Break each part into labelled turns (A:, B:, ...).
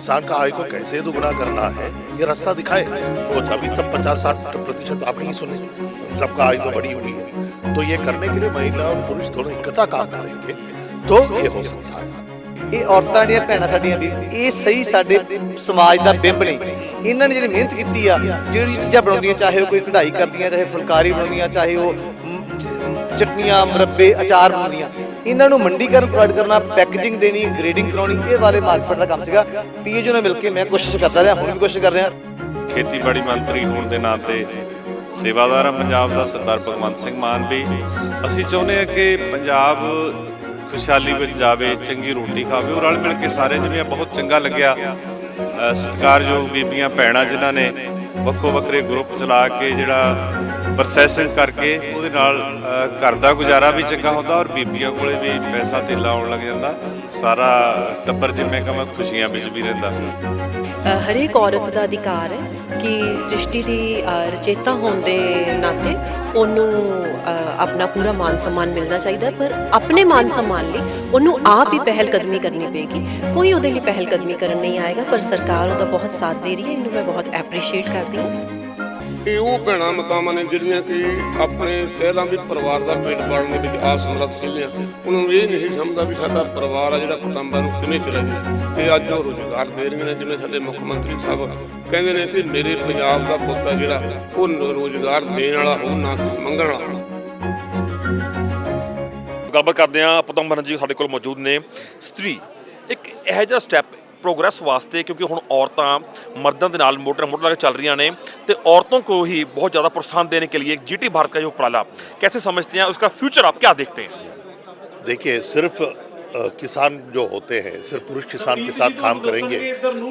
A: किसान का आय को कैसे दुगना करना है ये रास्ता दिखाए वो अभी तक पचास साठ प्रतिशत आपने ही सुने उन सबका आय तो बढ़ी हुई है तो ये करने के लिए महिला और पुरुष दोनों इकट्ठा काम करेंगे तो ये हो सकता है
B: ਇਹ ਔਰਤਾਂ ਜਿਹੜੀਆਂ ਭੈਣਾਂ ਸਾਡੀਆਂ ਵੀ ਇਹ ਸਹੀ ਸਾਡੇ ਸਮਾਜ ਦਾ ਬਿੰਬ ਨੇ ਇਹਨਾਂ ਨੇ ਜਿਹੜੀ ਮਿਹਨਤ ਕੀਤੀ ਆ ਜਿਹੜੀ ਚੀਜ਼ਾਂ ਬਣਾਉਂਦੀਆਂ ਚਾਹੇ ਉਹ ਕੋਈ ਕਢਾਈ ਕਰਦੀਆਂ ਚਾਹੇ ਫੁਲਕਾਰੀ ਬਣਾਉਂਦੀਆਂ ਚਾਹੇ ਉਹ ਮ, ਚ- ਚਟਨੀਆਂ, ਮਰੱਬੇ, ਅਚਾਰ ਬਣਾਉਂਦੀਆਂ ਇਹਨਾਂ ਨੂੰ ਮੰਡੀਕਰਨ ਪ੍ਰੋਵਾਈਡ ਕਰਨਾ ਪੈਕੇਜਿੰਗ ਦੇਣੀ ਗ੍ਰੇਡਿੰਗ ਕਰਾਉਣੀ, ਇਹ ਵਾਲੇ ਮਾਰਕੀਟ ਦਾ ਕੰਮ ਸੀਗਾ। ਪੀਏਜੂ ਨਾਲ ਮਿਲ ਕੇ ਮੈਂ ਕੋਸ਼ਿਸ਼ ਕਰਦਾ ਰਿਹਾ, ਹੁਣ ਵੀ ਕੋਸ਼ਿਸ਼ ਕਰ ਰਿਹਾ।
C: ਖੇਤੀਬਾੜੀ ਮੰਤਰੀ ਹੋਣ ਦੇ ਨਾਤੇ ਸੇਵਾਦਾਰ ਹਾਂ ਪੰਜਾਬ ਦਾ ਸਰਦਾਰ ਭਗਵੰਤ ਸਿੰਘ ਮਾਨ ਵੀ। ਅਸੀਂ ਚਾਹੁੰਦੇ ਹਾਂ ਕਿ ਪੰਜਾਬ ਖੁਸ਼ਹਾਲੀ ਵਿੱਚ ਜਾਵੇ, ਚੰਗੀ ਰੋਟੀ ਖਾਵੇ। ਉਹ ਰਲ ਮਿਲ ਕੇ ਸਾਰੇ ਜਿਵੇਂ ਬਹੁਤ ਚੰਗਾ ਲੱਗਿਆ ਸਤਿਕਾਰਯੋਗ ਬੀਬੀਆਂ, ਭੈਣਾਂ ਜਿਨ੍ਹਾਂ ਨੇ ਵੱਖੋ ਵੱਖਰੇ ਗਰੁੱਪ ਚਲਾ ਕੇ ਜਿਹੜਾ ਪ੍ਰੋਸੈਸਿੰਗ ਕਰਕੇ ਉਹਦੇ ਨਾਲ ਘਰ ਦਾ ਗੁਜ਼ਾਰਾ ਵੀ ਚੰਗਾ ਹੁੰਦਾ ਔਰ ਬੀਬੀਆਂ ਕੋਲੇ ਵੀ ਪੈਸਾ ਧੇਲਾ ਆਉਣ ਲੱਗ ਜਾਂਦਾ। ਸਾਰਾ ਟੱਬਰ ਜਿਵੇਂ ਕਹਾਂ ਖੁਸ਼ੀਆਂ ਵਿੱਚ ਵੀ ਰਹਿੰਦਾ।
D: ਹਰੇਕ ਔਰਤ ਦਾ ਅਧਿਕਾਰ ਹੈ ਕਿ ਸ੍ਰਿਸ਼ਟੀ ਦੀ ਰਚੇਤਾ ਹੋਣ ਦੇ ਨਾਤੇ ਉਹਨੂੰ ਆਪਣਾ ਪੂਰਾ ਮਾਨ ਸਨਮਾਨ ਮਿਲਣਾ ਚਾਹੀਦਾ ਪਰ ਆਪਣੇ ਮਾਨ ਸਨਮਾਨ ਲਈ ਉਹਨੂੰ ਆਪ ਹੀ ਪਹਿਲ ਕਦਮੀ ਕਰਨੀ ਪਏਗੀ। ਕੋਈ ਉਹਦੇ ਲਈ ਪਹਿਲ ਕਦਮੀ ਕਰਨ ਨਹੀਂ ਆਏਗਾ, ਪਰ ਸਰਕਾਰ ਉਹਦਾ ਬਹੁਤ ਸਾਥ ਦੇ ਰਹੀ ਹੈ, ਇਹਨੂੰ ਮੈਂ ਬਹੁਤ ਐਪਰੀਸ਼ੀਏਟ ਕਰਦੀ ਹਾਂ।
E: ਇਹ ਉਹ ਭੈਣਾਂ ਮਾਤਾਵਾਂ ਨੇ ਜਿਹੜੀਆਂ ਕਿ ਆਪਣੇ ਪਹਿਲਾਂ ਵੀ ਪਰਿਵਾਰ ਦਾ ਪੇਟ ਪਾਲਣ ਦੇ ਵਿੱਚ ਅਸਮਰੱਥ ਸੀਗੀਆਂ ਉਹਨਾਂ ਨੂੰ ਇਹ ਨਹੀਂ ਸਮਝਦਾ ਵੀ ਸਾਡਾ ਪਰਿਵਾਰ ਆ ਜਿਹੜਾ ਕੁਟੁੰਬਾਂ ਨੂੰ ਕਿਵੇਂ ਚਲਾਈਏ ਤੇ ਅੱਜ ਉਹ ਰੋਜ਼ਗਾਰ ਦੇ ਰਹੀਆਂ ਨੇ, ਜਿਵੇਂ ਸਾਡੇ ਮੁੱਖ ਮੰਤਰੀ ਸਾਹਿਬ ਕਹਿੰਦੇ ਨੇ ਕਿ ਮੇਰੇ ਪੰਜਾਬ ਦਾ ਪੁੱਤ ਆ ਜਿਹੜਾ, ਉਹ ਨ- ਰੋਜ਼ਗਾਰ ਦੇਣ ਵਾਲਾ ਹੋ ਨਾ ਕਿ ਮੰਗਣ ਵਾਲਾ
F: ਗੱਲਬਾਤ ਕਰਦੇ ਹਾਂ ਪਤੰਗ ਬਨਰਜੀ ਜੀ ਸਾਡੇ ਕੋਲ ਮੌਜੂਦ ਨੇ। ਸਤਰੀ ਇੱਕ ਇਹੋ ਜਿਹਾ ਸਟੈਪ ਪ੍ਰੋਗਰੈਸ ਵਾਸਤੇ ਕਿਉਂਕਿ ਹੁਣ ਔਰਤਾਂ ਮਰਦਾਂ ਦੇ ਨਾਲ ਮੋਟਰ ਮੋਟਰ ਲਾ ਕੇ ਚੱਲ ਰਹੀਆਂ ਨੇ ਤੇ औरतों को ही बहुत ज़्यादा प्रोत्साहन देने के लिए जीटी भारत का जो उपराला कैसे समझते हैं उसका फ्यूचर आप क्या देखते हैं
A: देखिए सिर्फ अ, किसान जो होते हैं सिर्फ पुरुष किसान के साथ काम करेंगे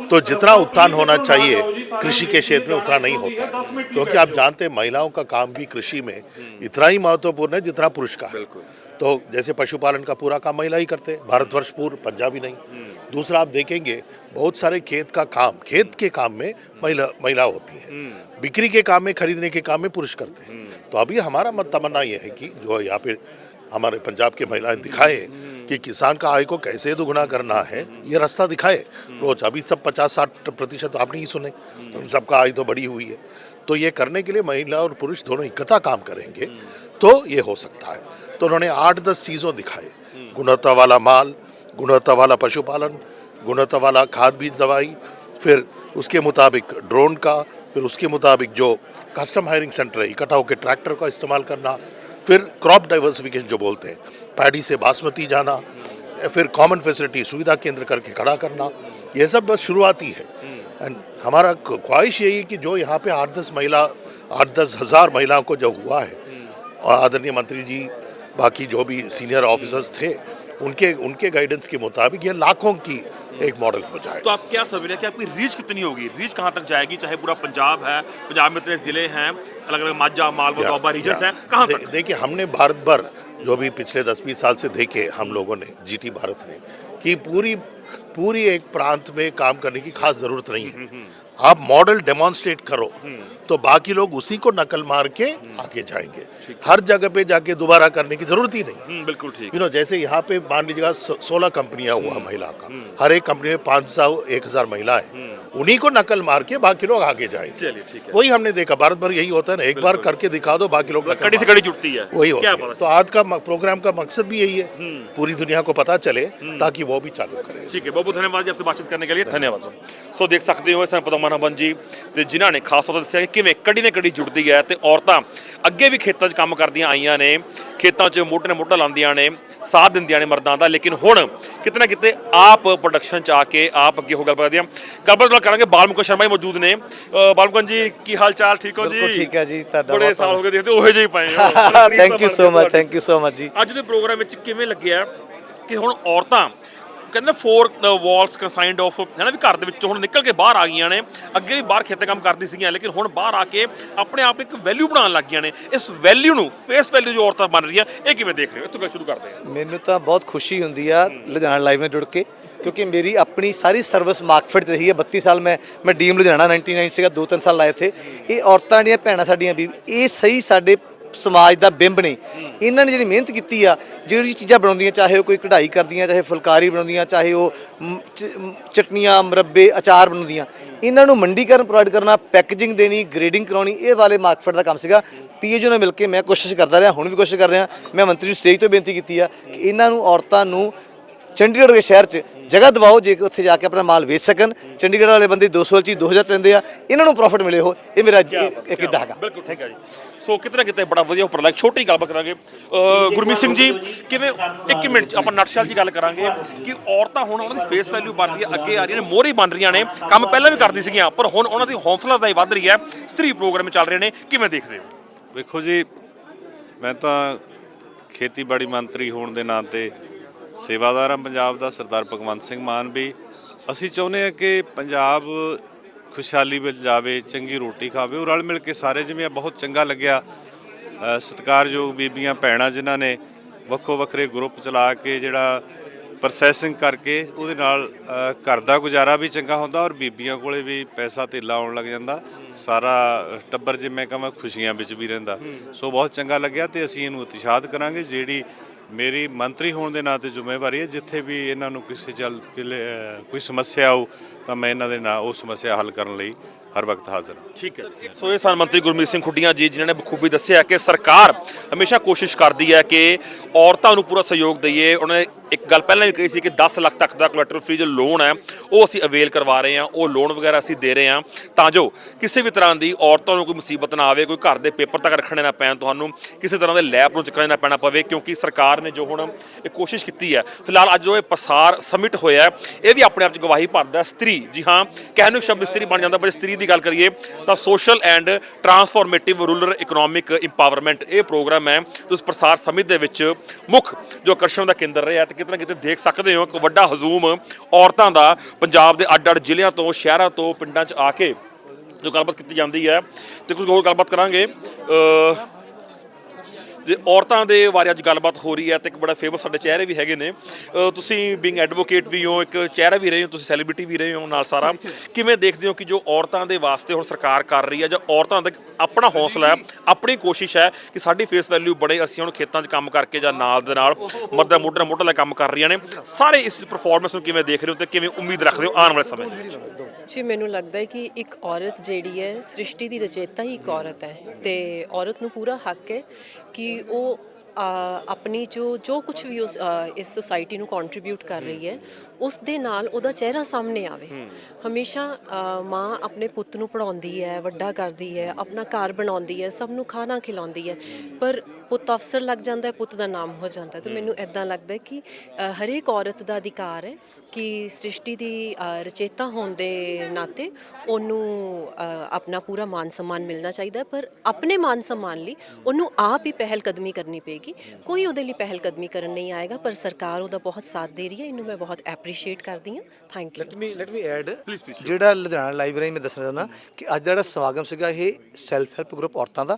A: तो जितना उत्थान होना चाहिए कृषि के क्षेत्र में उतना नहीं होता है क्योंकि आप जानते हैं महिलाओं का काम भी कृषि में इतना ही महत्वपूर्ण है जितना पुरुष का है तो जैसे पशुपालन का पूरा काम महिला ही करते हैं, भारतवर्ष पूर्व पंजाबी नहीं। दूसरा आप देखेंगे, बहुत सारे खेत का काम, खेत के काम में महिला महिला होती है। बिक्री के काम में, खरीदने के काम में पुरुष करते हैं। तो अभी हमारा मत तमन्ना ये है कि जो यहाँ पे हमारे पंजाब के महिलाएँ दिखाए कि किसान का आय को कैसे दुगना करना है, ये रास्ता दिखाए। रोज अभी सब पचास साठ प्रतिशत आपने ही सुने, उन सबका आय तो बढ़ी हुई है। तो ये करने के लिए महिला और पुरुष दोनों इकट्ठा काम करेंगे तो ये हो सकता है। तो उन्होंने आठ दस चीज़ों दिखाए। गुणवत्ता वाला माल, गुणवत्ता वाला पशुपालन, गुणवत्ता वाला खाद बीज दवाई, फिर उसके मुताबिक ड्रोन का, फिर उसके मुताबिक जो कस्टम हायरिंग सेंटर है, इकट्ठा होकर ट्रैक्टर का इस्तेमाल करना, फिर क्रॉप डाइवर्सिफिकेशन जो बोलते हैं पैडी से बासमती जाना, फिर कॉमन फैसिलिटी सुविधा केंद्र करके खड़ा करना, ये सब बस शुरुआती है एंड हमारा ख्वाहिश यही है कि जो यहाँ पे आठ दस महिला, आठ दस हज़ार महिलाओं को जो हुआ है, और आदरणीय मंत्री जी बाकी जो भी सीनियर ऑफिसर्स थे उनके उनके गाइडेंस के मुताबिक ये लाखों की एक मॉडल हो जाए।
F: तो आप क्या समझ रहे हैं कि आपकी रीच कितनी होगी? रीच कहाँ तक जाएगी? चाहे पूरा पंजाब है पंजाब में इतने ज़िले हैं अलग अलग माजा मालवा
A: या-
F: हैं कहाँ
A: दे- देखिए हमने भारत भर जो भी पिछले दस बीस साल से देखे हम लोगों ने जीटी भारत ने कि पूरी पूरी एक प्रांत में काम करने की खास ज़रूरत नहीं है। आप मॉडल डेमोन्स्ट्रेट करो तो बाकी लोग उसी को नकल मार के आगे जाएँगे। हर जगह पे जाके दोबारा करने की ज़रूरत ही नहीं
F: हम्म, बिल्कुल ठीक।
A: यू नो जैसे यहाँ पे मान लीजिएगा सोलह कंपनियाँ हुआ महिला का। हर एक कंपनी में पाँच सौ एक हज़ार महिला है उन्हीं को नकल मार के बाकी लोग आगे जाएंगे
F: चलिए, ठीक है।
A: वही हमने देखा भारत भर यही होता है ना एक बार करके दिखा दो बाकी लोग नकल
F: कड़ी से
A: मार
F: कड़ी जुटती है
A: वही
F: क्या
A: होता है
F: बात
A: तो आज का म- प्रोग्राम का मकसद भी यही है पूरी दुनिया को पता चले ताकि वो भी चालू करे
F: ਠੀਕ ਹੈ ਬਹੁਤ ਬਹੁਤ ਧੰਨਵਾਦ ਜੀ ਆਪਸੇ ਬਾਤਚੀਤ ਕਰਨ ਕੇ ਲਈ ਧੰਨਵਾਦ ਸੋ ਦੇਖ ਸਕਦੇ ਹੋ ਸਾਨੂੰ ਪਤਾ ਮਨਹਬਨ ਜੀ ਤੇ ਜਿਨ੍ਹਾਂ ਨੇ ਖਾਸ ਤੌਰ ਤੇ ਦੱਸਿਆ ਕਿ ਕਿਵੇਂ ਕੜੀ ਨੇ ਕੜੀ ਜੁੜਦੀ ਹੈ ਤੇ ਔਰਤਾਂ ਅੱਗੇ ਵੀ ਖੇਤਾਂ 'ਚ ਕੰਮ ਕਰਦੀਆਂ ਆਈਆਂ ਨੇ ਖੇਤਾਂ 'ਚ ਮੋਢੇ ਨਾਲ ਮੋਢਾ ਲਾਉਂਦੀਆਂ ਨੇ ਸਾਥ ਦਿੰਦੀਆਂ ਨੇ ਮਰਦਾਂ ਦਾ। ਲੇਕਿਨ ਹੁਣ ਕਿਤੇ ਨਾ ਕਿਤੇ ਆਪ ਪ੍ਰੋਡਕਸ਼ਨ 'ਚ ਆ ਕੇ ਆਪ ਅੱਗੇ ਹੋ ਗੱਲਬਾਤ ਕਰਦੀਆਂ। ਗੱਲਬਾਤ ਨਾਲ ਕਰਾਂਗੇ। ਬਾਲਮੁਕਾ ਸ਼ਰਮਾ ਜੀ ਮੌਜੂਦ ਨੇ। ਬਾਲਮੁਕਨ ਜੀ ਕੀ ਹਾਲ ਚਾਲ? ਠੀਕ ਹੋ ਜੀ?
B: ਬਿਲਕੁਲ ਠੀਕ ਹੈ ਜੀ, ਤੁਹਾਡਾ
F: ਬੜੇ ਸਾਲ ਹੋ ਗਏ ਦੇਖਦੇ ਉਹੇ ਜਿਹੇ ਹੀ ਪਏ ਹੋ।
B: Thank you so much thank you so much ji.
F: ਅੱਜ ਦੇ ਪ੍ਰੋਗਰਾਮ ਵਿੱਚ ਕਿਵੇਂ ਲੱਗਿਆ ਕਿ ਹੁਣ ਔਰਤਾਂ ਕਹਿੰਦੇ ਫੋਰ ਵਾਲਸ ਕਨਸਾਈਨਡ ਆਫ ਹੈ ਨਾ ਵੀ ਘਰ ਦੇ ਵਿੱਚੋਂ ਹੁਣ ਨਿਕਲ ਕੇ ਬਾਹਰ ਆ ਗਈਆਂ ਨੇ। ਅੱਗੇ ਵੀ ਬਾਹਰ ਖੇਤੇ ਕੰਮ ਕਰਦੀ ਸੀਗੀਆਂ, ਲੇਕਿਨ ਹੁਣ ਬਾਹਰ ਆ ਕੇ ਆਪਣੇ ਆਪ ਇੱਕ ਵੈਲਿਊ ਬਣਾਉਣ ਲੱਗ ਗਈਆਂ ਨੇ। ਇਸ ਵੈਲਿਊ ਨੂੰ ਫੇਸ ਵੈਲਿਊ ਜੋ ਔਰਤਾਂ ਬਣ ਰਹੀਆਂ, ਇਹ ਕਿਵੇਂ ਦੇਖ ਰਹੇ ਹੋ? ਇੱਥੋਂ ਗੱਲ ਸ਼ੁਰੂ ਕਰਦੇ ਹਾਂ।
B: ਮੈਨੂੰ ਤਾਂ ਬਹੁਤ ਖੁਸ਼ੀ ਹੁੰਦੀ ਆ ਲੁਧਿਆਣਾ ਲਾਈਵ ਨਾਲ ਜੁੜ ਕੇ, ਕਿਉਂਕਿ ਮੇਰੀ ਆਪਣੀ ਸਾਰੀ ਸਰਵਿਸ ਮਾਰਕਫਿਟ ਰਹੀ ਹੈ 32 ਸਾਲ ਮੈਂ ਮੈਂ ਡੀਮ ਲੁਧਿਆਣਾ 99 ਸੀਗਾ 2-3 ਸਾਲ ਲਾਏ ਥੇ ਇਹ ਔਰਤਾਂ ਜਿਹੜੀਆਂ ਭੈਣਾਂ ਸਾਡੀਆਂ ਵੀ, ਇਹ ਸਹੀ ਸਾਡੇ ਸਮਾਜ ਦਾ ਬਿੰਬ ਨੇ। ਇਹਨਾਂ ਨੇ ਜਿਹੜੀ ਮਿਹਨਤ ਕੀਤੀ ਆ, ਜਿਹੜੀ ਚੀਜ਼ਾਂ ਬਣਾਉਂਦੀਆਂ, ਚਾਹੇ ਉਹ ਕੋਈ ਕਢਾਈ ਕਰਦੀਆਂ, ਚਾਹੇ ਫੁਲਕਾਰੀ ਬਣਾਉਂਦੀਆਂ, ਚਾਹੇ ਉਹ ਚਟਨੀਆਂ, ਮੁਰੱਬੇ, ਅਚਾਰ ਬਣਾਉਂਦੀਆਂ। ਇਹਨਾਂ ਨੂੰ ਮੰਡੀਕਰਨ ਪ੍ਰੋਵਾਈਡ ਕਰਨਾ ਪੈਕੇਜਿੰਗ ਦੇਣੀ ਗ੍ਰੇਡਿੰਗ ਕਰਾਉਣੀ, ਇਹ ਵਾਲੇ ਮਾਰਕਫੈਟ ਦਾ ਕੰਮ ਸੀਗਾ। ਪੀਏਜੂ ਨਾਲ ਮਿਲ ਕੇ ਮੈਂ ਕੋਸ਼ਿਸ਼ ਕਰਦਾ ਰਿਹਾ, ਹੁਣ ਵੀ ਕੋਸ਼ਿਸ਼ ਕਰ ਰਿਹਾ। ਮੈਂ ਮੰਤਰੀ ਨੂੰ ਸਟੇਜ ਤੋਂ ਬੇਨਤੀ ਕੀਤੀ ਆ ਕਿ ਇਹਨਾਂ ਨੂੰ ਔਰਤਾਂ ਨੂੰ ਚੰਡੀਗੜ੍ਹ ਵਰਗੇ ਸ਼ਹਿਰ 'ਚ ਜਗ੍ਹਾ ਦਿਵਾਓ ਜੇ ਕਿ ਉੱਥੇ ਜਾ ਕੇ ਆਪਣਾ ਮਾਲ ਵੇਚ ਸਕਣ। ਚੰਡੀਗੜ੍ਹ ਵਾਲੇ ਬੰਦੇ 200 ਵਾਲੀ ਚੀਜ਼ 2000 ਤੇ ਲੈਂਦੇ ਆ। ਇਹਨਾਂ ਨੂੰ ਪ੍ਰੋਫਿਟ ਮਿਲੇ ਹੋ ਇਹ ਮੇਰਾ ਇੱਕ ਇੱਦਾਂ ਹੈਗਾ।
F: ਬਿਲਕੁਲ ਠੀਕ ਹੈ ਜੀ। ਸੋ ਕਿਤੇ ਨਾ ਕਿਤੇ ਬੜਾ ਵਧੀਆ ਉਪਰਲਾ ਇੱਕ ਛੋਟੀ ਗੱਲ ਕਰਾਂਗੇ। ਗੁਰਮੀਤ ਸਿੰਘ ਜੀ ਕਿਵੇਂ ਇੱਕ ਮਿੰਟ 'ਚ ਆਪਾਂ ਨਟਸ਼ਲ ਦੀ ਗੱਲ ਕਰਾਂਗੇ ਕਿ ਔਰਤਾਂ ਹੁਣ ਉਹਨਾਂ ਦੀ ਫੇਸ ਵੈਲਿਊ ਬਣ ਰਹੀ ਹੈ ਅੱਗੇ ਆ ਰਹੀਆਂ ਨੇ ਮੋਹਰੀ ਬਣ ਰਹੀਆਂ ਨੇ। ਕੰਮ ਪਹਿਲਾਂ ਵੀ ਕਰਦੀ ਸੀਗੀਆਂ ਪਰ ਹੁਣ ਉਹਨਾਂ ਦੀ ਹੌਂਸਲਾ ਅਫਜ਼ਾਈ ਵੱਧ ਰਹੀ ਹੈ। ਸਤਰੀ ਪ੍ਰੋਗਰਾਮ ਚੱਲ ਰਹੇ ਨੇ। ਕਿਵੇਂ ਦੇਖਦੇ ਹੋ?
C: ਵੇਖੋ ਜੀ ਮੈਂ ਤਾਂ ਖੇਤੀਬਾੜੀ ਮੰਤਰੀ ਹੋਣ ਦੇ ਨਾਂ ਤੇ ਸੇਵਾਦਾਰ ਹਾਂ ਪੰਜਾਬ ਦਾ ਸਰਦਾਰ ਭਗਵੰਤ ਸਿੰਘ ਮਾਨ ਵੀ। ਅਸੀਂ ਚਾਹੁੰਦੇ ਹਾਂ ਕਿ ਪੰਜਾਬ ਖੁਸ਼ਹਾਲੀ ਵਿੱਚ ਜਾਵੇ, ਚੰਗੀ ਰੋਟੀ ਖਾਵੇ। ਉਹ ਰਲ ਮਿਲ ਕੇ ਸਾਰੇ ਜਿਵੇਂ ਬਹੁਤ ਚੰਗਾ ਲੱਗਿਆ। ਸਤਿਕਾਰਯੋਗ ਬੀਬੀਆਂ, ਭੈਣਾਂ ਜਿਨ੍ਹਾਂ ਨੇ ਵੱਖੋ ਵੱਖਰੇ ਗਰੁੱਪ ਚਲਾ ਕੇ ਜਿਹੜਾ ਪ੍ਰੋਸੈਸਿੰਗ ਕਰਕੇ ਉਹਦੇ ਨਾਲ ਘਰ ਦਾ ਗੁਜ਼ਾਰਾ ਵੀ ਚੰਗਾ ਹੁੰਦਾ ਔਰ ਬੀਬੀਆਂ ਕੋਲੇ ਵੀ ਪੈਸਾ ਧੇਲਾ ਆਉਣ ਲੱਗ ਜਾਂਦਾ। ਸਾਰਾ ਟੱਬਰ ਜੇ ਮੈਂ ਕਹਾਂ, ਖੁਸ਼ੀਆਂ ਵਿੱਚ ਵੀ ਰਹਿੰਦਾ। ਸੋ ਬਹੁਤ ਚੰਗਾ ਲੱਗਿਆ ਤੇ ਅਸੀਂ ਇਹਨੂੰ ਉਤਸ਼ਾਹਤ ਕਰਾਂਗੇ, ਜਿਹੜੀ ਮੇਰੀ ਮੰਤਰੀ ਹੋਣ ਦੇ ਨਾਂ ਤੇ ਜ਼ਿੰਮੇਵਾਰੀ ਹੈ, ਜਿੱਥੇ ਵੀ ਇਹਨਾਂ ਨੂੰ ਕਿਸੇ ਚੱਲ ਕੋਈ ਸਮੱਸਿਆ ਆਊ ਤਾਂ ਮੈਂ ਇਹਨਾਂ ਦੇ ਨਾਲ ਉਹ ਸਮੱਸਿਆ ਹੱਲ ਕਰਨ ਲਈ ਹਰ ਵਕਤ ਹਾਜ਼ਰ ਹਾਂ।
F: ਠੀਕ ਹੈ। ਸੋ ਇਹ ਸਨ ਮੰਤਰੀ ਗੁਰਮੀਤ ਸਿੰਘ ਖੁੱਡੀਆਂ ਜੀ, ਜਿਨ੍ਹਾਂ ਨੇ ਬਖੂਬੀ ਦੱਸਿਆ ਕਿ ਸਰਕਾਰ ਹਮੇਸ਼ਾ ਕੋਸ਼ਿਸ਼ ਕਰਦੀ ਹੈ ਕਿ ਔਰਤਾਂ ਨੂੰ ਪੂਰਾ ਸਹਿਯੋਗ ਦਈਏ। ਉਹਨਾਂ ਨੇ ਇੱਕ ਗੱਲ ਪਹਿਲਾਂ ਵੀ ਕਹੀ ਸੀ ਕਿ 10 ਲੱਖ ਤੱਕ ਦਾ ਕੋਲੈਟਰਲ ਫ੍ਰੀ ਜੋ ਲੋਨ ਹੈ, ਉਹ ਅਸੀਂ ਅਵੇਲ ਕਰਵਾ ਰਹੇ ਹਾਂ, ਉਹ ਲੋਨ ਵਗੈਰਾ ਅਸੀਂ ਦੇ ਰਹੇ ਹਾਂ। ਤਾਂ ਜੋ ਕਿਸੇ ਵੀ ਤਰ੍ਹਾਂ ਦੀ ਔਰਤਾਂ ਨੂੰ ਕੋਈ ਮੁਸੀਬਤ ਨਾ ਆਵੇ, ਕੋਈ ਘਰ ਦੇ ਪੇਪਰ ਤੱਕ ਰੱਖਣੇ ਨਾ ਪੈਣ ਤੁਹਾਨੂੰ, ਕਿਸੇ ਤਰ੍ਹਾਂ ਦੇ ਲੈਬ ਨੂੰ ਚੱਕਣੇ ਨਾ ਪੈਣਾ ਪਵੇ, ਕਿਉਂਕਿ ਸਰਕਾਰ ਨੇ ਜੋ ਹੁਣ ਇਹ ਕੋਸ਼ਿਸ਼ ਕੀਤੀ ਹੈ, ਫਿਲਹਾਲ ਅੱਜ ਜੋ ਇਹ ਪਸਾਰ ਸਮਿਟ ਹੋਇਆ ਇਹ ਵੀ ਆਪਣੇ ਆਪ 'ਚ ਗਵਾਹੀ ਭਰਦਾ ਸਤਰੀ ਇਸਤਰੀ ਜੀ ਹਾਂ, ਕਹਿਣ ਨੂੰ ਸ਼ਬਦ ਇਸਤਰੀ ਬਣ ਜਾਂਦਾ, ਪਰ ਇਸਤਰੀ ਦੀ ਗੱਲ ਕਰੀਏ ਤਾਂ social and transformative rural economic empowerment ਇਹ ਪ੍ਰੋਗਰਾਮ ਹੈ ਉਸ ਪ੍ਰਸਾਰ ਸਮਿਤ ਦੇ ਵਿੱਚ ਮੁੱਖ ਜੋ ਆਕਰਸ਼ਣ ਦਾ ਕੇਂਦਰ ਰਿਹਾ ਤੇ ਕਿਤੇ ਨਾ ਕਿਤੇ ਦੇਖ ਸਕਦੇ ਹੋ ਇੱਕ ਵੱਡਾ ਹਜ਼ੂਮ ਔਰਤਾਂ ਦਾ ਪੰਜਾਬ ਦੇ ਅੱਡ-ਅੱਡ ਜ਼ਿਲ੍ਹਿਆਂ ਤੋਂ, ਸ਼ਹਿਰਾਂ ਤੋਂ, ਪਿੰਡਾਂ 'ਚ ਆ ਕੇ ਜੋ ਗੱਲਬਾਤ ਕੀਤੀ ਜਾਂਦੀ ਹੈ, ਤੇ ਕੁਝ ਹੋਰ ਗੱਲਬਾਤ ਕਰਾਂਗੇ। ਜੇ ਔਰਤਾਂ ਦੇ ਬਾਰੇ ਅੱਜ ਗੱਲਬਾਤ ਹੋ ਰਹੀ ਹੈ ਤੇ ਇੱਕ ਬੜਾ ਫੇਮਸ ਸਾਡੇ ਚਿਹਰੇ ਵੀ ਹੈਗੇ ਨੇ। ਅ, ਤੁਸੀਂ ਬੀਇੰਗ ਐਡਵੋਕੇਟ ਵੀ ਹੋ ਇੱਕ ਚਿਹਰਾ ਵੀ ਰਹੇ ਹੋ ਤੁਸੀਂ ਸੈਲੀਬ੍ਰਿਟੀ ਵੀ ਰਹੇ ਹੋ ਨਾਲ ਸਾਰਾ। ਕਿਵੇਂ ਦੇਖਦੇ ਹੋ ਕਿ ਜੋ ਔਰਤਾਂ ਦੇ ਵਾਸਤੇ ਹੁਣ ਸਰਕਾਰ ਕਰ ਰਹੀ ਹੈ ਜਾਂ ਔਰਤਾਂ ਦਾ ਆਪਣਾ ਹੌਸਲਾ ਹੈ ਆਪਣੀ ਕੋਸ਼ਿਸ਼ ਹੈ ਕਿ ਸਾਡੀ ਫੇਸ ਵੈਲਿਊ ਬੜੇ ਅਸੀਂ ਹੁਣ ਖੇਤਾਂ 'ਚ ਕੰਮ ਕਰਕੇ ਜਾਂ ਨਾਲ ਦੇ ਨਾਲ ਮਰਦਾ ਮੋਢੇ ਨਾਲ ਮੋਢਾ ਲੈ ਕੰਮ ਕਰ ਰਹੀਆਂ ਨੇ। ਸਾਰੇ ਇਸ ਪਰਫਾਰਮੈਂਸ ਨੂੰ ਕਿਵੇਂ ਦੇਖ ਰਹੇ ਹੋ ਤੇ ਕਿਵੇਂ ਉਮੀਦ ਰੱਖਦੇ ਹੋ ਆਉਣ ਵਾਲੇ ਸਮੇਂ ਦੇ
D: ਜੀ ਮੈਨੂੰ ਲੱਗਦਾ ਹੈ ਕਿ ਇੱਕ ਔਰਤ ਜਿਹੜੀ ਹੈ ਸ੍ਰਿਸ਼ਟੀ ਦੀ ਰਚੇਤਾ ਹੀ ਇੱਕ ਔਰਤ ਹੈ ਤੇ ਔਰਤ ਨੂੰ ਪੂਰਾ ਹੱਕ ਹੈ ਕਿ ਉਹ ਆਪਣੀ ਜੋ ਜੋ ਕੁਝ ਵੀ ਉਸ ਇਸ ਸੋਸਾਇਟੀ ਨੂੰ ਕੰਟਰੀਬਿਊਟ ਕਰ ਰਹੀ ਹੈ ਉਸ ਦੇ ਨਾਲ ਉਹਦਾ ਚਿਹਰਾ ਸਾਹਮਣੇ ਆਵੇ। ਹਮੇਸ਼ਾ ਮਾਂ ਆਪਣੇ ਪੁੱਤ ਨੂੰ ਪੜਾਉਂਦੀ ਹੈ ਵੱਡਾ ਕਰਦੀ ਹੈ ਆਪਣਾ ਘਰ ਬਣਾਉਂਦੀ ਹੈ ਸਭ ਨੂੰ ਖਾਣਾ ਖਿਲਾਉਂਦੀ ਹੈ ਪਰ ਪੁੱਤ ਅਫਸਰ ਲੱਗ ਜਾਂਦਾ ਹੈ ਪੁੱਤ ਦਾ ਨਾਮ ਹੋ ਜਾਂਦਾ ਹੈ। ਤੇ ਮੈਨੂੰ ਇਦਾਂ ਲੱਗਦਾ ਹੈ ਕਿ ਅ, ਹਰੇਕ ਔਰਤ ਦਾ ਅਧਿਕਾਰ ਹੈ ਕਿ ਸ੍ਰਿਸ਼ਟੀ ਦੀ ਅ, ਰਚੇਤਾ ਹੋਣ ਦੇ ਨਾਤੇ ਉਹਨੂੰ ਅ, ਆਪਣਾ ਪੂਰਾ ਮਾਨ ਸਨਮਾਨ ਮਿਲਣਾ ਚਾਹੀਦਾ ਹੈ, ਪਰ ਆਪਣੇ ਮਾਨ ਸਨਮਾਨ ਲਈ ਉਹਨੂੰ ਆਪ ਹੀ ਪਹਿਲ ਕਦਮੀ ਕਰਨੀ ਪਏਗੀ। ਕੋਈ ਉਹਦੇ ਲਈ ਪਹਿਲ ਕਦਮੀ ਕਰਨ ਨਹੀਂ ਆਏਗਾ ਪਰ ਸਰਕਾਰ ਉਹਦਾ ਬਹੁਤ ਸਾਥ ਦੇ ਰਹੀ ਹੈ। ਇਹਨੂੰ ਮੈਂ ਬਹੁਤ ਐਪਰੀਸ਼ੀਏਟ ਕਰਦੀ ਹਾਂ। Thank you
B: let me let me add ਜਿਹੜਾ ਲੁਧਿਆਣਾ ਲਾਇਬ੍ਰੇਰੀ ਮੈਂ ਦੱਸਣਾ ਚਾਹੁੰਦਾ ਕਿ ਅੱਜ ਦਾ ਜਿਹੜਾ ਸਮਾਗਮ ਸੀਗਾ ਇਹ ਸੈਲਫ ਹੈਲਪ ਗਰੁੱਪ ਔਰਤਾਂ ਦਾ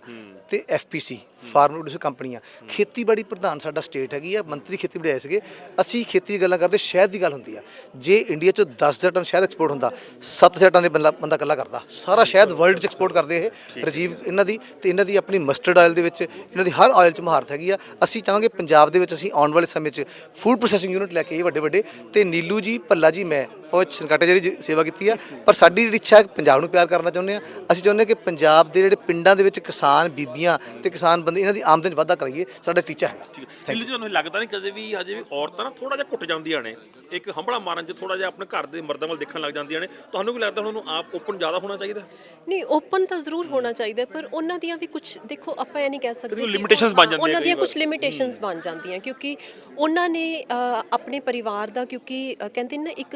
B: ਤੇ ਐਫਪੀਸੀ ਫਾਰਮ ਪ੍ਰੋਡਿਊਸਰ ਕੰਪਨੀਆਂ। ਖੇਤੀਬਾੜੀ ਪ੍ਰਧਾਨ ਸਾਡਾ ਸਟੇਟ ਹੈਗੀ ਆ ਮੰਤਰੀ ਖੇਤੀਬਾੜੀ ਆਏ ਸੀਗੇ। ਅਸੀਂ ਖੇਤੀ ਦੀ ਗੱਲਾਂ ਕਰਦੇ ਸ਼ਹਿਦ ਦੀ ਗੱਲ ਹੁੰਦੀ ਆ। ਜੇ ਇੰਡੀਆ ਚੋਂ 10000 ਟਨ ਸ਼ਹਿਦ ਐਕਸਪੋਰਟ ਹੁੰਦਾ 7000 ਟਨ ਦੇ ਬੰਦਾ ਬੰਦਾ ਇਕੱਲਾ ਕਰਦਾ। ਸਾਰਾ ਸ਼ਹਿਦ ਵਰਲਡ ਚ ਐਕਸਪੋਰਟ ਕਰਦੇ ਇਹ ਰਜੀਵ ਇਹਨਾਂ ਦੀ ਤੇ ਇਹਨਾਂ ਦੀ ਆਪਣੀ ਮਸਟਰਡ ਆਇਲ ਦੇ ਵਿੱਚ ਇਹਨਾਂ ਦੀ ਹਰ ਆਇਲ ਚ ਮਹਾਰਤ ਹੈਗੀ ਆ। ਅਸੀਂ ਚਾਹਾਂਗੇ ਪੰਜਾਬ ਦੇ ਵਿੱਚ ਅਸੀਂ ਆਉਣ ਵਾਲੇ ਸਮੇਂ 'ਚ ਫੂਡ ਪ੍ਰੋਸੈਸਿੰਗ ਯੂਨਿਟ ਲੈ ਕੇ ਇਹ ਵੱਡੇ ਵੱਡੇ ਤੇ ਨੀਲੂ ਜੀ ਭੱਲਾ ਜੀ ਮੈਂ ਬਹੁਤ ਸੰਕਾਟੇ ਜਿਹੜੀ ਸੇਵਾ ਕੀਤੀ ਆ ਪਰ ਸਾਡੀ ਜਿਹੜੀ ਇੱਛਾ ਹੈ ਪੰਜਾਬ ਨੂੰ ਪਿਆਰ ਕਰਨਾ ਚਾਹੁੰਦੇ ਆ। ਅਸੀਂ ਚਾਹੁੰਦੇ ਹਾਂ ਕਿ ਪੰਜਾਬ ਦੇ ਜਿਹੜੇ ਪਿੰਡਾਂ ਦੇ ਵਿੱਚ ਕਿਸਾਨ ਬੀਬੀਆਂ ਤੇ ਕਿਸਾਨ ਬੰਦੇ ਇਹਨਾਂ ਦੀ ਆਮਦਨ ਵਾਧਾ ਕਰਾਈਏ ਸਾਡਾ ਟੀਚਾ ਹੈਗਾ।
F: ਦਿੱਲੀ ਤੁਹਾਨੂੰ ਲੱਗਦਾ ਨਹੀਂ ਕਦੇ ਵੀ ਹਜੇ ਵੀ ਔਰਤਾਂ ਨਾ ਥੋੜਾ ਜਿਹਾ ਘੁੱਟ ਜਾਂਦੀਆਂ ਨੇ? ਇੱਕ ਹੰਬੜਾ ਮਾਰਨ 'ਚ ਥੋੜਾ ਜਿਹਾ ਆਪਣੇ ਘਰ ਦੇ ਮਰਦਾਂ ਵੱਲ ਦੇਖਣ ਲੱਗ ਜਾਂਦੀਆਂ ਨੇ। ਤੁਹਾਨੂੰ ਵੀ ਲੱਗਦਾ ਉਹਨਾਂ ਨੂੰ ਆਪ ਓਪਨ ਜ਼ਿਆਦਾ ਹੋਣਾ ਚਾਹੀਦਾ?
D: ਨਹੀਂ ਓਪਨ ਤਾਂ ਜ਼ਰੂਰ ਹੋਣਾ ਚਾਹੀਦਾ ਪਰ ਉਹਨਾਂ ਦੀਆਂ ਵੀ ਕੁਝ ਦੇਖੋ ਆਪਾਂ ਇਹ ਨਹੀਂ ਕਹਿ ਸਕਦੇ ਉਹ-
F: ਬਣ ਜਾਂਦੀਆਂ
D: ਉਹਨਾਂ ਦੀਆਂ। ਕੁਝ ਲਿਮਿਟੇਸ਼ਨਸ ਬਣ ਜਾਂਦੀਆਂ ਕਿਉਂਕਿ ਉਹਨਾਂ ਨੇ ਆਪਣੇ ਪਰਿਵਾਰ ਦਾ ਕਿਉਂਕਿ ਕਹਿੰਦੇ ਨਾ ਇੱਕ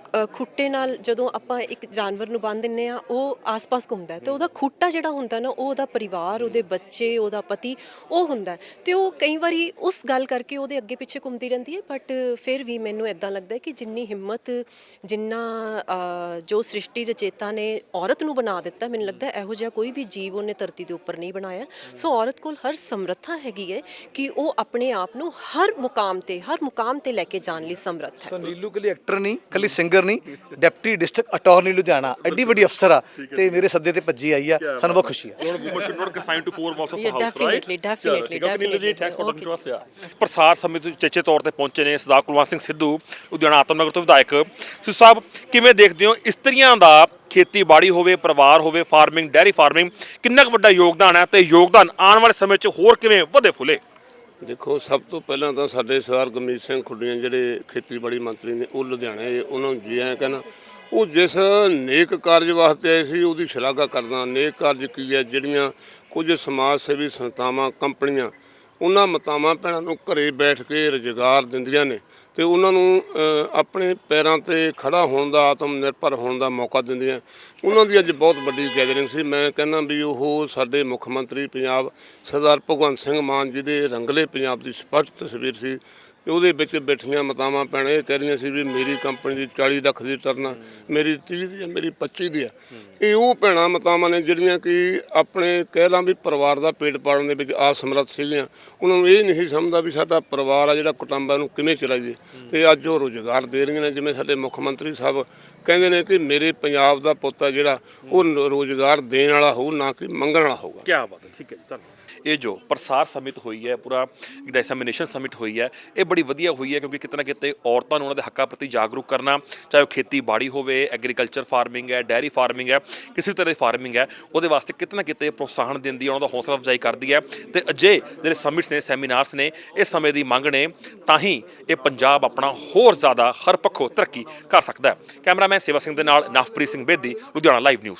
D: ਖੁੱਟੇ ਨਾਲ ਜਦੋਂ ਆਪਾਂ ਇੱਕ ਜਾਨਵਰ ਨੂੰ ਬੰਨ ਦਿੰਨੇ ਆ ਉਹ ਆਸ-ਪਾਸ ਘੁੰਮਦਾ ਹੈ ਤੇ ਉਹਦਾ ਖੁੱਟਾ ਜਿਹੜਾ ਹੁੰਦਾ ਨਾ, ਉਹ ਉਹਦਾ ਪਰਿਵਾਰ, ਉਹਦੇ ਬੱਚੇ, ਉਹਦਾ ਪਤੀ, ਉਹ ਹੁੰਦਾ ਹੈ। ਤੇ ਉਹ ਕਈ ਵਾਰੀ ਉਸ ਗੱਲ ਕਰਕੇ ਉਹਦੇ ਅੱਗੇ ਪਿੱਛੇ ਘੁੰਮਦੀ ਰਹਿੰਦੀ ਹੈ, ਬਟ ਫਿਰ ਵੀ ਮੈਨੂੰ ਇਦਾਂ ਲੱਗਦਾ ਕਿ ਜਿੰਨੀ ਹਿੰਮਤ, ਜਿੰਨਾ ਜੋ ਸ੍ਰਿਸ਼ਟੀ ਰਚੇਤਾ ਨੇ ਔਰਤ ਨੂੰ ਬਣਾ ਦਿੱਤਾ, ਮੈਨੂੰ ਲੱਗਦਾ ਇਹੋ ਜਿਹਾ ਕੋਈ ਵੀ ਜੀਵ ਉਹਨੇ ਧਰਤੀ ਦੇ ਉੱਪਰ ਨਹੀਂ ਬਣਾਇਆ। ਸੋ ਔਰਤ ਕੋਲ ਹਰ ਸਮਰੱਥਾ ਹੈਗੀ ਹੈ ਕਿ ਉਹ ਆਪਣੇ ਆਪ ਨੂੰ ਹਰ ਮੁਕਾਮ ਤੇ, ਹਰ ਮੁਕਾਮ ਤੇ ਲੈ ਕੇ ਜਾਣ ਲਈ ਸਮਰੱਥ ਹੈ।
B: ਸੋ ਨੀਲੂ ਕਲੀ ਐਕਟਰ ਨਹੀਂ, ਕਲੀ ਸਿੰਗਰ ਸਪੀਕਰ ਨਹੀਂ ਡਿਪਟੀ ਡਿਸਟ੍ਰਿਕਟ ਅਟਾਰਨੀ ਲੁਧਿਆਣਾ। ਐਡੀ ਵੱਡੀ ਅਫਸਰ ਆ ਤੇ ਮੇਰੇ ਸੱਦੇ ਤੇ ਭੱਜੀ ਆਈ ਆ ਸਾਨੂੰ ਬਹੁਤ ਖੁਸ਼ੀ ਆ.
F: ਪ੍ਰਸਾਰ ਸਮੇਤ ਚੇਚੇ ਤੌਰ ਤੇ ਪਹੁੰਚੇ ਨੇ ਸਰਦਾਰ ਕੁਲਵੰਤ ਸਿੰਘ ਸਿੱਧੂ ਲੁਧਿਆਣਾ ਆਤਮਨਗਰ ਤੋਂ ਵਿਧਾਇਕ। ਸਿੱਧੂ ਸਾਹਿਬ ਕਿਵੇਂ ਦੇਖਦੇ ਹੋ ਇਸਤਰੀਆਂ ਦਾ ਖੇਤੀਬਾੜੀ ਹੋਵੇ ਪਰਿਵਾਰ ਹੋਵੇ ਫਾਰਮਿੰਗ ਡੈਰੀ ਫਾਰਮਿੰਗ ਕਿੰਨਾ ਕੁ ਵੱਡਾ ਯੋਗਦਾਨ ਹੈ ਤੇ ਯੋਗਦਾਨ ਆਉਣ ਵਾਲੇ ਸਮੇਂ 'ਚ ਹੋਰ ਕਿਵੇਂ ਵਧੇ ਫੁੱਲੇ?
E: ਦੇਖੋ, ਸਭ ਤੋਂ ਪਹਿਲਾਂ ਤਾਂ ਸਾਡੇ ਸਰਦਾਰ ਗੁਰਮੀਤ ਸਿੰਘ ਖੁੱਡੀਆਂ ਜਿਹੜੇ ਖੇਤੀਬਾੜੀ ਮੰਤਰੀ ਨੇ, ਉਹ ਲੁਧਿਆਣੇ ਉਹਨਾਂ ਨੂੰ ਜੀ ਆਇਆਂ ਕਹਿਣਾ, ਉਹ ਜਿਸ ਨੇਕ ਕਾਰਜ ਵਾਸਤੇ ਆਏ ਸੀ, ਉਹਦੀ ਸ਼ਲਾਘਾ ਕਰਦਾ ਨੇਕ ਕਾਰਜ ਕੀ ਹੈ, ਜਿਹੜੀਆਂ ਕੁਝ ਸਮਾਜ ਸੇਵੀ ਸੰਸਥਾਵਾਂ, ਕੰਪਨੀਆਂ, ਉਹਨਾਂ ਮਤਾਵਾਂ ਭੈਣਾਂ ਨੂੰ ਘਰੇ ਬੈਠ ਕੇ ਰੁਜ਼ਗਾਰ ਦਿੰਦੀਆਂ ਨੇ। ਤੇ ਉਹਨਾਂ ਨੂੰ ਆਪਣੇ ਪੈਰਾਂ ਤੇ ਖੜਾ ਹੋਣ ਦਾ ਆਤਮ ਨਿਰਭਰ ਹੋਣ ਦਾ ਮੌਕਾ ਦਿੰਦੀਆਂ। ਉਹਨਾਂ ਦੀ ਅੱਜ ਬਹੁਤ ਵੱਡੀ ਗੈਦਰਿੰਗ ਸੀ। ਮੈਂ ਕਹਿੰਦਾ ਵੀ ਉਹ ਸਾਡੇ ਮੁੱਖ ਮੰਤਰੀ ਪੰਜਾਬ ਸਰਦਾਰ ਭਗਵੰਤ ਸਿੰਘ ਮਾਨ ਜੀ ਦੇ ਰੰਗਲੇ ਪੰਜਾਬ ਦੀ ਸਪਸ਼ਟ ਤਸਵੀਰ ਸੀ। ਉਹਦੇ ਵਿੱਚ ਬੈਠੀਆਂ ਮਤਾਵਾਂ ਭੈਣਾਂ ਇਹ ਕਹਿ ਰਹੀਆਂ ਸੀ ਵੀ ਮੇਰੀ ਕੰਪਨੀ ਦੀ 40 ਲੱਖ ਦੀ ਟਰਨ ਆ ਮੇਰੀ 30 ਦੀ ਆ, ਮੇਰੀ 25 ਦੀ ਆ। ਇਹ ਉਹ ਭੈਣਾਂ ਮਤਾਵਾਂ ਨੇ ਜਿਹੜੀਆਂ ਕਿ ਆਪਣੇ ਕਹਿ ਲਾਂ ਵੀ ਪਰਿਵਾਰ ਦਾ ਪੇਟ ਪਾਲਣ ਦੇ ਵਿੱਚ ਅਸਮਰੱਥ ਸੀਗੀਆਂ ਉਹਨਾਂ ਨੂੰ ਇਹ ਨਹੀਂ ਸਮਝਦਾ ਵੀ ਸਾਡਾ ਪਰਿਵਾਰ ਆ ਜਿਹੜਾ ਕੁਟੁੰਬਾਂ ਨੂੰ ਕਿਵੇਂ ਚਲਾਈਏ। ਤੇ ਅੱਜ ਉਹ ਰੋਜ਼ਗਾਰ ਦੇ ਰਹੀਆਂ ਨੇ, ਜਿਵੇਂ ਸਾਡੇ ਮੁੱਖ ਮੰਤਰੀ ਸਾਹਿਬ ਕਹਿੰਦੇ ਨੇ ਕਿ ਮੇਰੇ ਪੰਜਾਬ ਦਾ ਪੁੱਤ ਆ ਜਿਹੜਾ, ਉਹ ਰੋਜ਼ਗਾਰ ਦੇਣ ਵਾਲਾ ਹੋਊ, ਨਾ ਕਿ ਮੰਗਣ ਵਾਲਾ ਹੋਊਗਾ।
F: ਕੀ ਬਾਤ ਹੈ, ਠੀਕ ਹੈ ਧੰਨਵਾਦ। ਇਹ ਜੋ ਪ੍ਰਸਾਰ ਸਮਿਤ ਹੋਈ ਹੈ, ਪੂਰਾ ਡੈਸੈਮੀਨੇਸ਼ਨ ਸਮਿਟ ਹੋਈ ਹੈ, ਇਹ ਬੜੀ ਵਧੀਆ ਹੋਈ ਹੈ ਕਿਉਂਕਿ ਕਿਤੇ ਨਾ ਕਿਤੇ ਔਰਤਾਂ ਨੂੰ ਉਹਨਾਂ ਦੇ ਹੱਕਾਂ ਪ੍ਰਤੀ ਜਾਗਰੂਕ ਕਰਨਾ, ਚਾਹੇ ਉਹ ਖੇਤੀਬਾੜੀ ਹੋਵੇ ਐਗਰੀਕਲਚਰ ਫਾਰਮਿੰਗ ਹੈ ਡੈਰੀ ਫਾਰਮਿੰਗ ਹੈ, ਕਿਸੇ ਵੀ ਤਰ੍ਹਾਂ ਦੀ ਫਾਰਮਿੰਗ ਹੈ, ਉਹਦੇ ਵਾਸਤੇ ਕਿਤੇ ਨਾ ਕਿਤੇ ਪ੍ਰੋਤਸਾਹਨ ਦਿੰਦੀ ਹੈ ਉਹਨਾਂ ਦਾ ਹੌਸਲਾ ਅਫਜ਼ਾਈ ਕਰਦੀ ਹੈ। ਤੇ ਅਜੇ ਜਿਹੜੇ ਸਮਿਟਸ ਨੇ ਸੈਮੀਨਾਰਸ ਨੇ, ਇਹ ਸਮੇਂ ਦੀ ਮੰਗ ਨੇ, ਤਾਂ ਹੀ ਇਹ ਪੰਜਾਬ ਆਪਣਾ ਹੋਰ ਜ਼ਿਆਦਾ ਹਰ ਪੱਖੋਂ ਤਰੱਕੀ ਕਰ ਸਕਦਾ ਹੈ। ਕੈਮਰਾਮੈਨ ਸੇਵਾ ਸਿੰਘ ਦੇ ਨਾਲ ਨਵਪ੍ਰੀਤ ਸਿੰਘ ਬੇਦੀ, ਲੁਧਿਆਣਾ ਲਾਈਵ ਨਿਊਜ਼